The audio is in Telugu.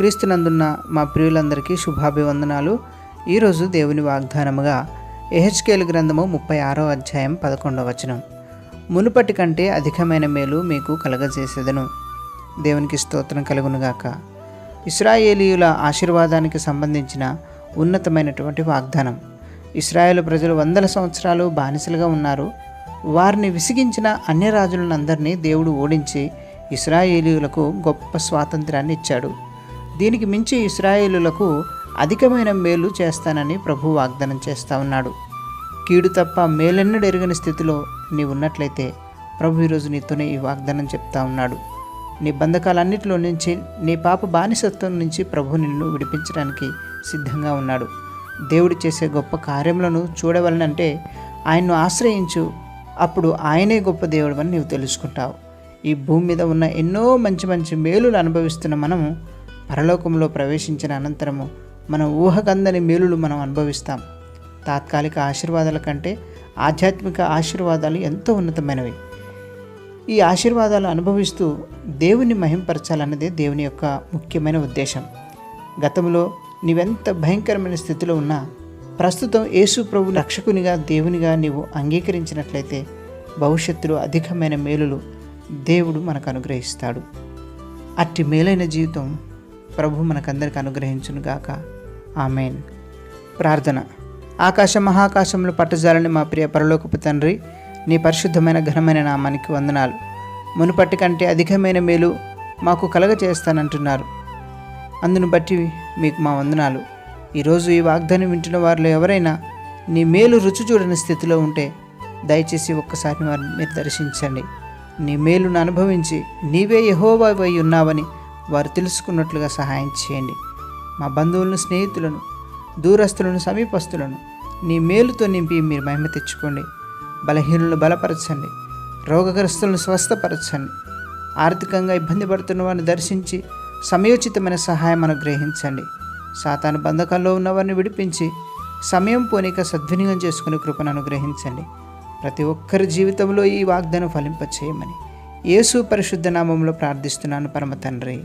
క్రీస్తునందున్న మా ప్రియులందరికీ శుభాభివందనాలు. ఈరోజు దేవుని వాగ్దానముగా ఎహెచ్కేలు గ్రంథము ముప్పై ఆరో అధ్యాయం పదకొండవ వచనం. మునుపటి కంటే అధికమైన మేలు మీకు కలగజేసేదను. దేవునికి స్తోత్రం కలుగునుగాక. ఇస్రాయేలీయుల ఆశీర్వాదానికి సంబంధించిన ఉన్నతమైనటువంటి వాగ్దానం. ఇస్రాయేల్ ప్రజలు వందల సంవత్సరాలు బానిసలుగా ఉన్నారు. వారిని విసిగించిన అన్యరాజులందరినీ దేవుడు ఓడించి ఇస్రాయేలీయులకు గొప్ప స్వాతంత్రాన్ని ఇచ్చాడు. దీనికి మించి ఇస్రాయేలులకు అధికమైన మేలు చేస్తానని ప్రభు వాగ్దానం చేస్తూ ఉన్నాడు. కీడు తప్ప మేలెన్నడు ఎరగని స్థితిలో నీ ఉన్నట్లయితే ప్రభు ఈరోజు నీతోనే ఈ వాగ్దానం చెప్తా ఉన్నాడు. నీ బంధకాలన్నిటిలో నుంచి నీ పాప బానిసత్వం నుంచి ప్రభు నిన్ను విడిపించడానికి సిద్ధంగా ఉన్నాడు. దేవుడు చేసే గొప్ప కార్యములను చూడవలనంటే ఆయన్ను ఆశ్రయించు. అప్పుడు ఆయనే గొప్ప దేవుడు అని నీవు తెలుసుకుంటావు. ఈ భూమి మీద ఉన్న ఎన్నో మంచి మంచి మేలులు అనుభవిస్తున్న మనము పరలోకంలో ప్రవేశించిన అనంతరము మన ఊహకందని మేలులు మనం అనుభవిస్తాం. తాత్కాలిక ఆశీర్వాదాల కంటే ఆధ్యాత్మిక ఆశీర్వాదాలు ఎంతో ఉన్నతమైనవి. ఈ ఆశీర్వాదాలు అనుభవిస్తూ దేవుని మహింపరచాలన్నదే దేవుని యొక్క ముఖ్యమైన ఉద్దేశం. గతంలో నీవెంత భయంకరమైన స్థితిలో ఉన్నా ప్రస్తుతం యేసు ప్రభు రక్షకునిగా దేవునిగా నీవు అంగీకరించినట్లయితే భవిష్యత్తులో అధికమైన మేలులు దేవుడు మనకు అనుగ్రహిస్తాడు. అట్టి మేలైన జీవితం ప్రభు మనకందరికి అనుగ్రహించునుగాక. ఆమెన్. ప్రార్థన. ఆకాశ మహాకాశంలో పట్టజాలని మా ప్రియ పరలోకపు తండ్రి నీ పరిశుద్ధమైన ఘనమైన నామానికి వందనాలు. మునుపటి కంటే అధికమైన మేలు మాకు కలగచేస్తానంటున్నారు అందును బట్టి మీకు మా వందనాలు. ఈరోజు ఈ వాగ్దానం వింటున్న వారిలో ఎవరైనా నీ మేలు రుచి చూడని స్థితిలో ఉంటే దయచేసి ఒక్కసారి వారిని మీరు దర్శించండి. నీ మేలును అనుభవించి నీవే యహోవై ఉన్నావని వారు తెలుసుకున్నట్లుగా సహాయం చేయండి. మా బంధువులను స్నేహితులను దూరస్తులను సమీపస్తులను నీ మేలుతో నింపి మీరు మహిమ తెచ్చుకోండి. బలహీనులను బలపరచండి. రోగగ్రస్తులను స్వస్థపరచండి. ఆర్థికంగా ఇబ్బంది పడుతున్న వారిని దర్శించి సమయోచితమైన సహాయం అనుగ్రహించండి. సాతాను బంధకాల్లో ఉన్నవారిని విడిపించి సమయం పోనీక సద్వినియోగం చేసుకునే కృపను అనుగ్రహించండి. ప్రతి ఒక్కరి జీవితంలో ఈ వాగ్దానం ఫలింపచేయమని యేసు పరిశుద్ధ నామంలో ప్రార్థిస్తున్నాను పరమ తండ్రి.